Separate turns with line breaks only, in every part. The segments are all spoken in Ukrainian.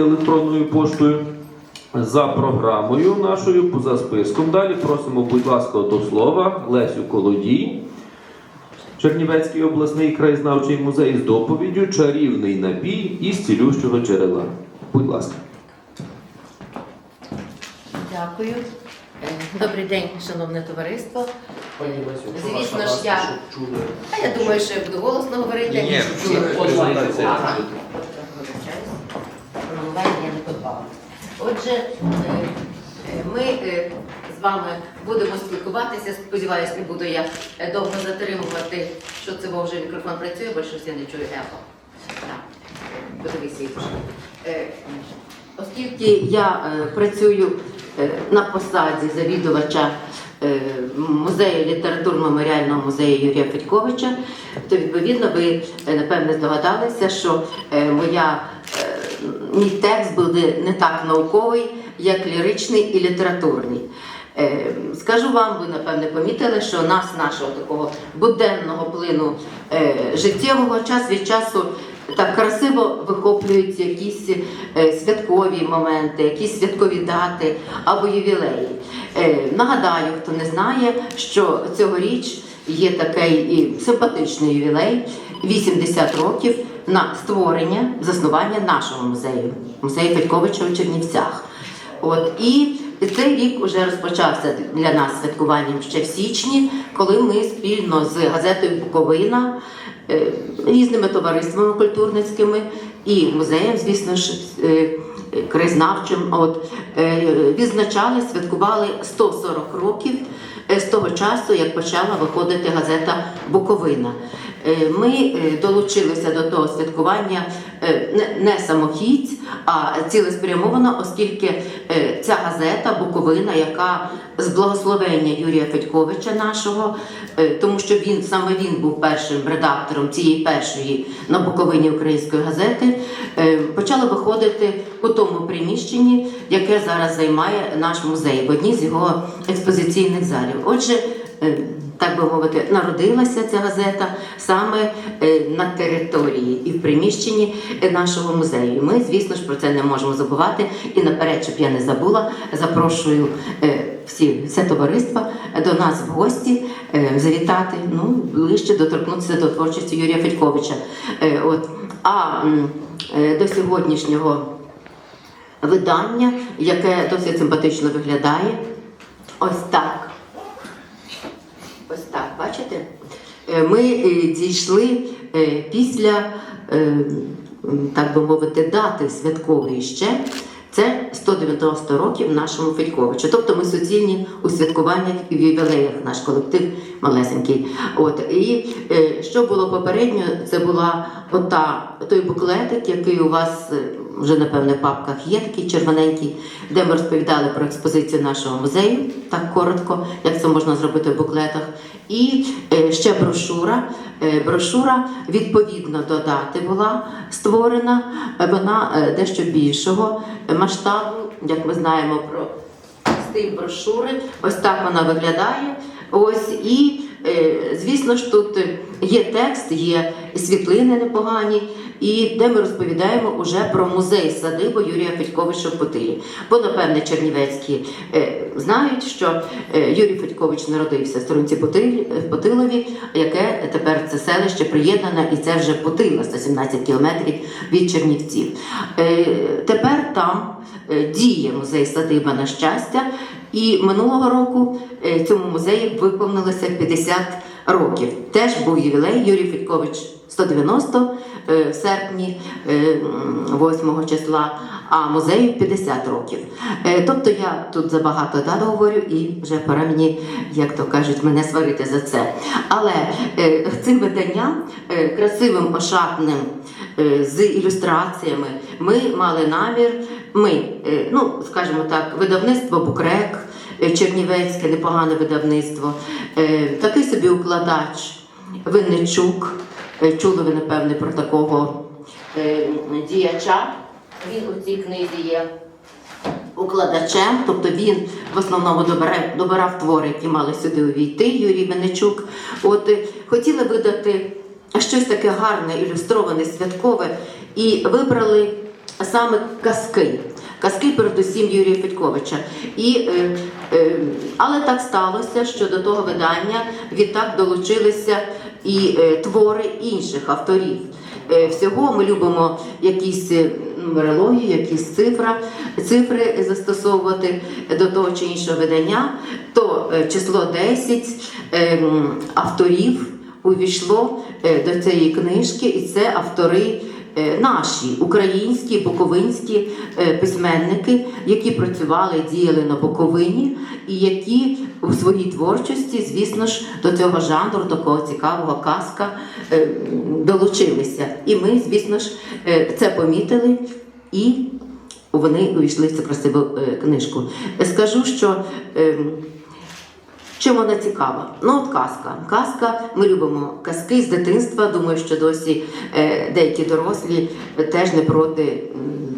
електронною поштою за програмою нашою, за списком. Далі просимо, будь ласка, до слова Лесю Колодій, Чернівецький обласний краєзнавчий музей з доповіддю Чарівний напій із цілющого джерела. Будь ласка.
Дякую. Е, Добрий день, шановне товариство.
Пані Лесю,
Звісно ж, я-. А я думаю, що я буду голосно говорити.
Ні, ні,
щоб
чули,
чули.
чули,
Ага.
чули.
Вибачаюсь. Промовлення я не подбала. Отже, е, е, ми е, з вами будемо спілкуватися. Сподіваюсь, не буду я довго затримувати, що це бо вже мікрофон працює, бо щось я не чую ехо. Так. Подивися, Оскільки я працюю на посаді завідувача музею літературно-меморіального музею Юрія Федьковича, то відповідно ви напевне здогадалися, що моя, мій текст буде не так науковий, як ліричний і літературний. Е, Скажу вам, ви напевне помітили, що нас, нашого такого буденного плину е, життєвого час від часу так красиво вихоплюються якісь е, святкові моменти, якісь святкові дати або ювілеї. Нагадаю, хто не знає, що цьогоріч є такий і симпатичний ювілей 80 років на створення заснування нашого музею, музею Федьковича у Чернівцях. От і цей рік вже розпочався для нас святкуванням ще в січні, коли ми спільно з газетою Буковина, е, різними товариствами культурницькими і музеєм, звісно ж, е, е, краєзнавчим, от відзначали, святкували 140 років з того часу, як почала виходити газета Буковина. Е, Ми е, долучилися до того святкування е, не- самохідь, а цілеспрямовано, оскільки ця газета Буковина, яка з благословення Юрія Федьковича нашого, тому що він саме він був першим редактором цієї першої на Буковині української газети, почала виходити у тому приміщенні, яке зараз займає наш музей в одній з його експозиційних залів. Отже, так би мовити, народилася ця газета саме е, на території і в приміщенні е, нашого музею. Ми, звісно ж, про це не можемо забувати. І наперед, щоб я не забула, запрошую е, всі все товариство до нас в гості завітати, ну ближче доторкнутися до творчості Юрія Федьковича. От а до сьогоднішнього видання, яке досить симпатично виглядає, ось так. Ось так, бачите? Е, Ми е, дійшли е, після, е, так би мовити, дати святкової ще. Це 190 років нашому Федьковичу. Тобто ми суцільні у святкуваннях і в ювілеях, наш колектив малесенький. От і е, що було попередньо, це була ота той буклетик, який у вас е, вже напевне в папках є, такий червоненький, де ми розповідали про експозицію нашого музею, так коротко, як це можна зробити в буклетах. І е, ще брошура. Е, Брошура відповідно до дати була створена. Вона е, дещо більшого масштабу, як ми знаємо про стиль брошури. Ось так вона виглядає. Ось і е, звісно ж тут є текст, є світлини непогані, і де ми розповідаємо уже про музей садибу Юрія Федьковича в Потилі. Бо, напевне, чернівецькі е, знають, що е, Юрій Федькович народився в в Потилові, яке тепер це селище приєднане, і це вже Потила, 117 кілометрів від Чернівців. Тепер там діє музей садиба на щастя, і минулого року е, цьому музею виповнилося 50 років. Теж був ювілей Юрій Федькович 190 е, в серпні е, 8 числа, а музею 50 років. Е, Тобто я тут забагато да, говорю і вже пора мені, як то кажуть, мене сварити за це. Але е, цим виданням, е, красивим, ошатним, е, з ілюстраціями, ми мали намір, ми, е, ну скажімо так, видавництво Букрек. е, Чернівецьке непогане видавництво, е, такий собі укладач Винничук. Чули ви, напевне, про такого діяча. Він у цій книзі є укладачем, тобто він в основному добирав, твори, які мали сюди увійти, Юрій Венечук. От хотіли видати щось таке гарне, ілюстроване, святкове, і вибрали саме казки. Казки, передусім Юрія Федьковича. І, е, е, але так сталося, що до того видання відтак долучилися і е, твори інших авторів. Е, всього ми любимо якісь е, нумерологію, якісь цифра, цифри застосовувати до того чи іншого видання, то е, число 10 е, авторів увійшло е, до цієї книжки, і це автори наші українські, буковинські е, письменники, які працювали, діяли на Буковині, і які у своїй творчості, звісно ж, до цього жанру, такого цікавого казка е, долучилися. І ми, звісно ж, е, це помітили і вони увійшли в цю красиву е, книжку. Скажу, що. Чим вона цікава? Ну, от казка. Казка, ми любимо казки з дитинства. Думаю, що досі е, деякі дорослі теж не проти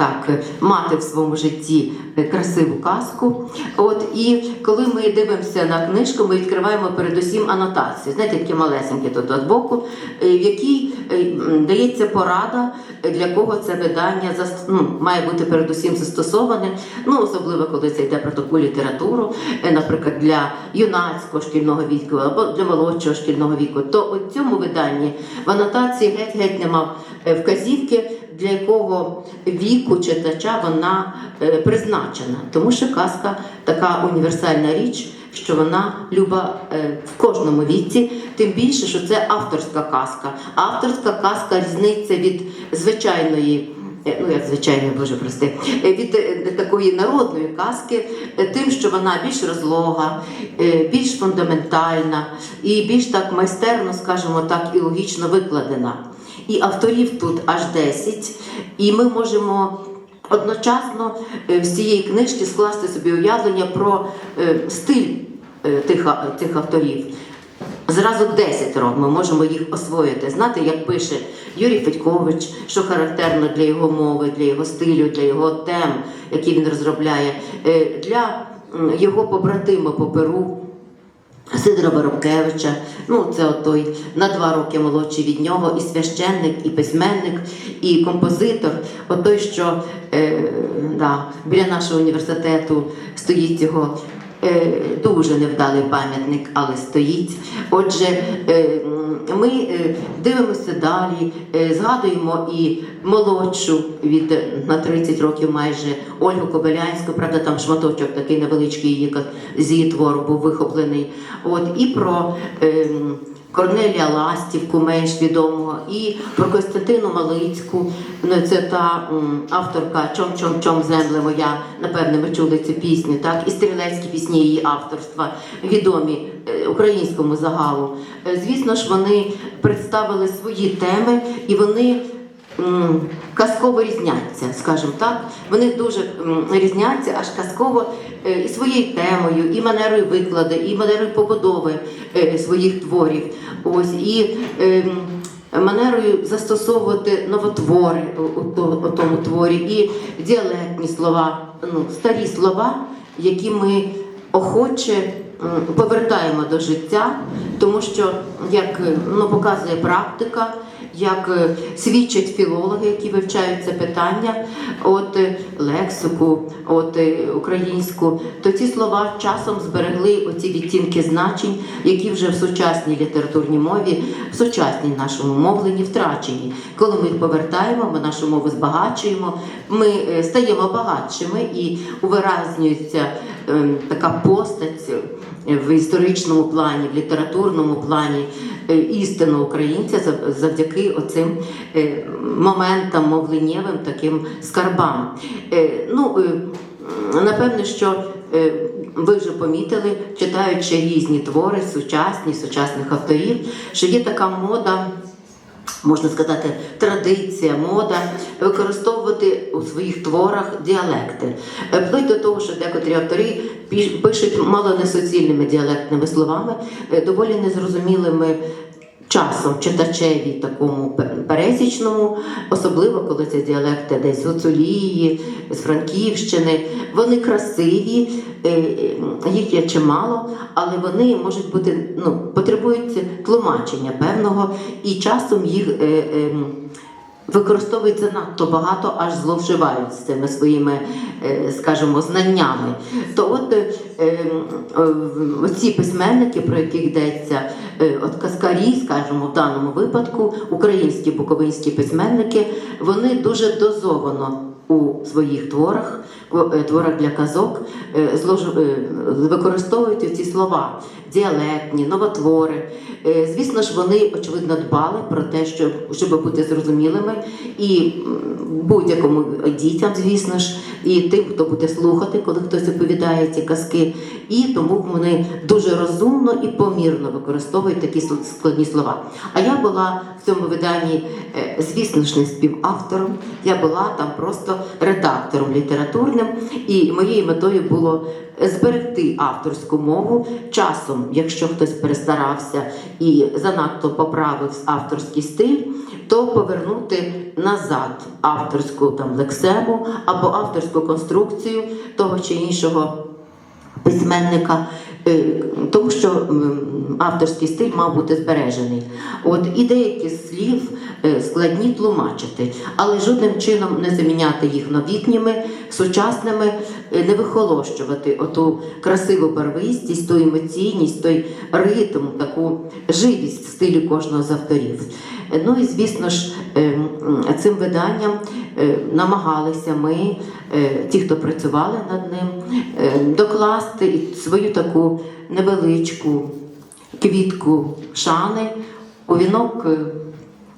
так е, мати в своєму житті е, красиву казку. От і коли ми дивимося на книжку, ми відкриваємо передусім анотацію. Знаєте, такі малесенькі тут от боку, е, в якій дається порада, для кого це видання ну, має бути передусім застосоване. Ну, особливо коли це йде про таку літературу, наприклад, для юнацького шкільного віку або для молодшого шкільного віку, то у цьому виданні в анотації геть-геть нема вказівки, для якого віку читача вона е, призначена. Тому що казка така універсальна річ, що вона люба е, в кожному віці, тим більше, що це авторська казка. Авторська казка різниця від звичайної. е, Ну, як звичайно, боже прости, від такої народної казки, тим, що вона більш розлога, більш фундаментальна і більш так майстерно, скажімо так, і логічно викладена. І авторів тут аж 10, і ми можемо одночасно е, з цієї книжки скласти собі уявлення про е, стиль е, тих, тих авторів. Зразу 10 років ми можемо їх освоїти, знати, як пише Юрій Федькович, що характерно для його мови, для його стилю, для його тем, які він розробляє, для його побратима по перу. Сидора Боробкевича, ну це той на два роки молодший від нього, і священник, і письменник, і композитор. От той, що е, да, біля нашого університету стоїть його дуже невдалий пам'ятник, але стоїть. Отже, е, ми е, дивимося далі, е, згадуємо і молодшу від е, на 30 років майже Ольгу Кобилянську, правда, там шматочок такий невеличкий її з її твору був вихоплений. От і про ем, Корнелія Ластівку, менш відомого, і про Костянтину Малицьку. Ну, це та м, авторка Чом чом чом земле моя. Напевне, ви чули цю пісню, так? І стрілецькі пісні її авторства, відомі е, українському загалу. Е, Звісно ж, вони представили свої теми і вони казково різняться, скажімо так. Вони дуже різняться, аж казково е, і своєю темою, і манерою викладу, і манерою побудови е, своїх творів. Ось і ем, манерою застосовувати новотвори у, у то- у тому творі, і діалектні слова, ну, старі слова, які ми охоче повертаємо до життя, тому що, як е, ну, показує практика, як е, свідчать філологи, які вивчають це питання, от е, лексику, от е, українську, то ці слова часом зберегли оці відтінки значень, які вже в сучасній літературній мові, в сучасній нашому мовленні втрачені. Коли ми їх повертаємо, ми нашу мову збагачуємо, ми е, стаємо багатшими і увиразнюється ем, така постать е, в історичному плані, в літературному плані е, істину українця завдяки оцим е, моментам мовленнєвим, таким скарбам. Е, Ну, е, напевне, що е, ви вже помітили, читаючи різні твори, сучасні, сучасних авторів, що є така мода можна сказати, традиція, мода використовувати у своїх творах діалекти. вплить Вплоть до того, що декотрі автори пишуть мало не суцільними діалектними словами, е, доволі незрозумілими. Часом читачеві такому пересічному, особливо коли це діалекти десь з Гуцулії, з Франківщини. Вони красиві, е, е, їх є чимало, але вони можуть бути ну, потребують тлумачення певного, і часом їх е, е, використовують занадто багато, аж зловживають з цими своїми, е, скажімо, знаннями. То от е, е, ці письменники, про яких йдеться, от каскарі, скажімо, в даному випадку, українські буковинські письменники, вони дуже дозовано у своїх творах, творах для казок, використовують ці слова діалектні, новотвори. Е, Звісно ж, вони очевидно дбали про те, щоб, щоб бути зрозумілими і будь-якому дітям, звісно ж, і тим, хто буде слухати, коли хтось оповідає ці казки. І тому вони дуже розумно і помірно використовують такі складні слова. А я була в цьому виданні, е, звісно ж, не співавтором, я була там просто редактором літературним, і моєю метою було зберегти авторську мову часом, якщо хтось перестарався і занадто поправив авторський стиль, то повернути назад авторську там лексему або авторську конструкцію того чи іншого письменника, тому що авторський стиль мав бути збережений. От і деякі слів е, складні тлумачити, але жодним чином не заміняти їх новітніми, сучасними, е, не вихолощувати оту красиву барвистість, ту емоційність, той ритм, таку живість в стилі кожного з авторів. Е, Ну і звісно ж, е, цим виданням е, намагалися ми, е, ті, хто працювали над ним, е, докласти свою таку невеличку квітку шани у вінок, е,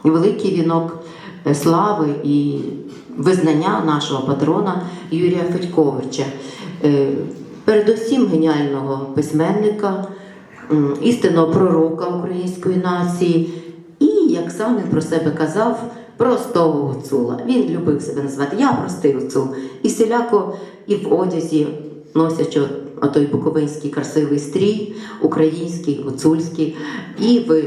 великий вінок е, слави і визнання нашого патрона Юрія Федьковича. Е, Передусім геніального письменника, істинного пророка української нації. І, як сам він про себе казав, простого гуцула. Він любив себе назвати Я простий гуцул. І всіляко і в одязі, носячи отой буковинський красивий стрій, український, гуцульський, і в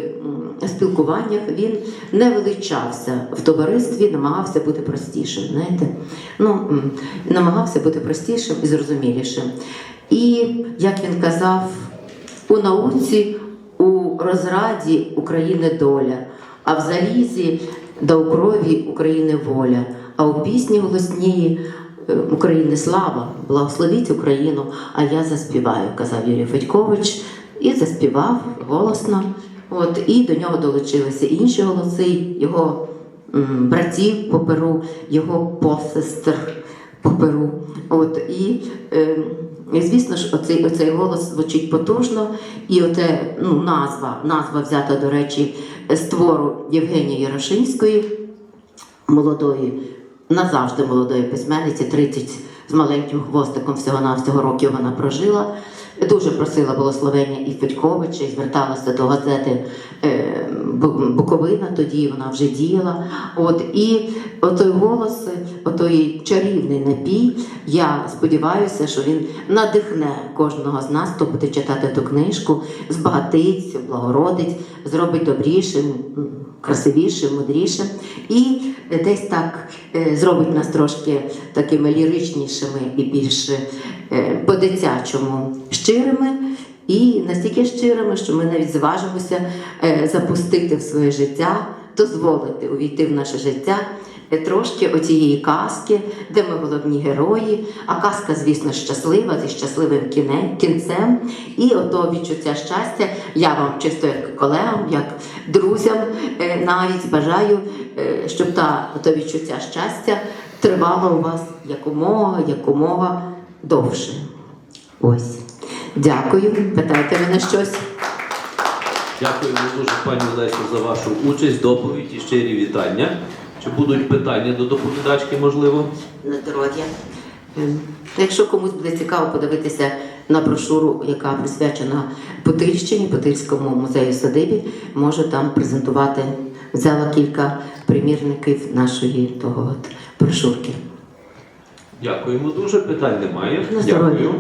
спілкуваннях він не величався в товаристві, намагався бути простішим. Знаєте? Ну, намагався бути простішим і зрозумілішим. І, як він казав, у науці у розраді України доля, а в залізі да у крові України воля, а у пісні голоснії е, України слава, благословіть Україну, а я заспіваю, казав Юрій Федькович, і заспівав голосно. От, і до нього долучилися інші голоси, його м, братів по перу, його посестер по перу. От, і, е, звісно ж, оцей, оцей голос звучить потужно, і оте, ну, назва, назва взята, до речі, з твору Євгенії Ярошинської, молодої, назавжди молодої письменниці, 30 з маленьким хвостиком всього-навсього років вона прожила. Дуже просила благословення і Федьковича, і зверталася до газети е, Буковина, тоді вона вже діяла. От, і отой голос, отой чарівний напій, я сподіваюся, що він надихне кожного з нас, хто буде читати ту книжку, збагатить, облагородить, зробить добрішим, красивішим, мудрішим. І десь так е, зробить нас трошки такими ліричнішими і більш е, по-дитячому щирими. І настільки щирими, що ми навіть зважимося е, запустити в своє життя, дозволити увійти в наше життя е, трошки оцієї казки, де ми головні герої. А казка, звісно, щаслива, зі щасливим кінцем. І ото відчуття щастя я вам чисто як колегам, як друзям е, навіть бажаю, щоб та то відчуття щастя тривало у вас якомога, якомога довше. Ось. Дякую. Питайте мене щось.
Дякуємо дуже, пані Лесю, за вашу участь, доповідь і щирі вітання. Чи будуть питання до доповідачки, можливо?
на здоров'я. Ем, Якщо комусь буде цікаво подивитися на брошуру, яка присвячена Путильщині, Путильському музею садибі, можу там презентувати. Взяла кілька примірників нашої того от брошурки.
Дякуємо дуже. Питань немає.
На здоров'я.
Дякую.